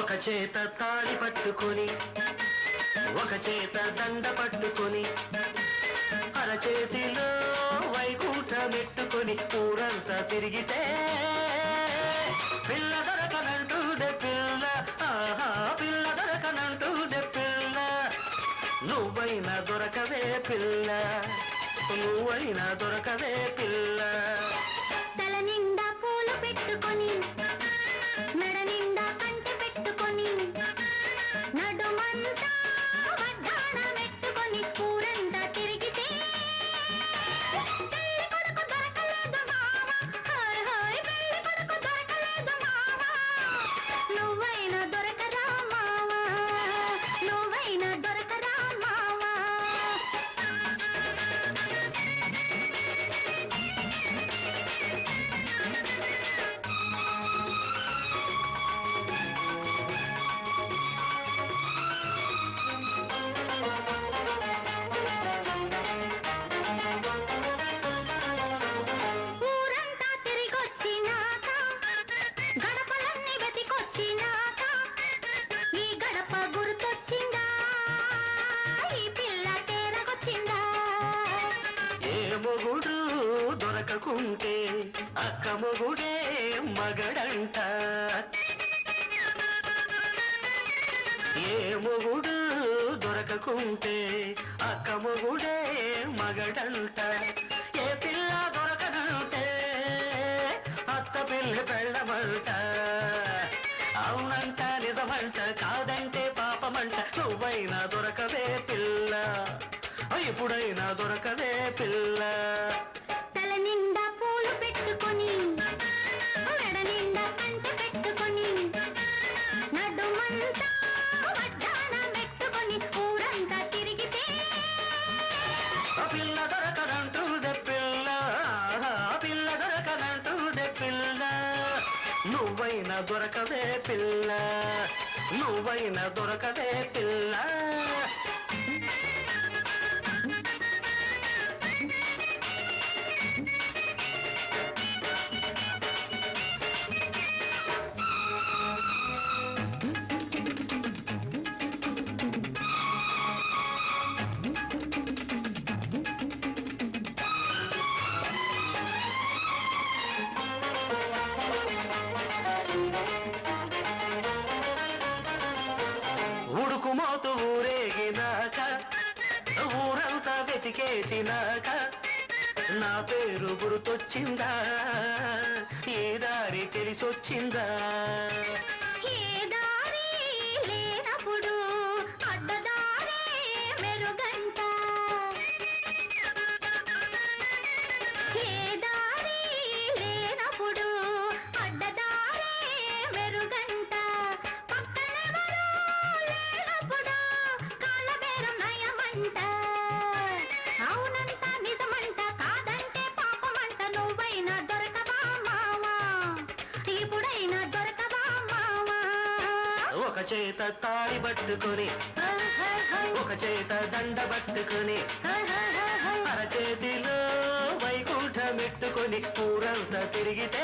ఒక చేత తాళి పట్టుకొని ఒక చేత దండ పట్టుకొని అరచేతిలో వైకుంఠమెట్టుకొని ఊరంతా తిరిగితే పిల్ల దొరకనంటూ పిల్ల ఆహా పిల్ల దొరకనంటూ పిల్ల. నువ్వైనా దొరకవే పిల్ల నువ్వైనా దొరకవే పిల్ల. తల నిండా పూలు పెట్టుకొని అనుకుంటే అక్కమొగుడే మగడంట. ఏ మొగుడు దొరకకుంటే అక్కమొగుడే మగడంట. ఏ పిల్ల దొరకనంటే అత్త పిల్ల పెళ్ళమంట. అవునంట నిజమంట కాదంటే పాపమంట. నువ్వైనా దొరకవే పిల్ల. ఎప్పుడైనా దొరకదే పిల్ల. పిల్ల దొరకనంటూదే పిల్ల. పిల్ల దొరకనంటూదే పిల్ల. నువ్వైనా దొరకదే పిల్ల. నువ్వైనా దొరకదే పిల్ల. మోతు ఊరేగినాక ఊరంతా వెతికేసినాక నా పేరు గుర్తొచ్చిందా? ఏ దారి తెలిసొచ్చిందా? ఒక చేత తాడి పట్టుకొని ఒక చేత దండ పట్టుకొని అరచేతిలో వైకుంఠమెట్టుకొని ఊరంతా తిరిగితే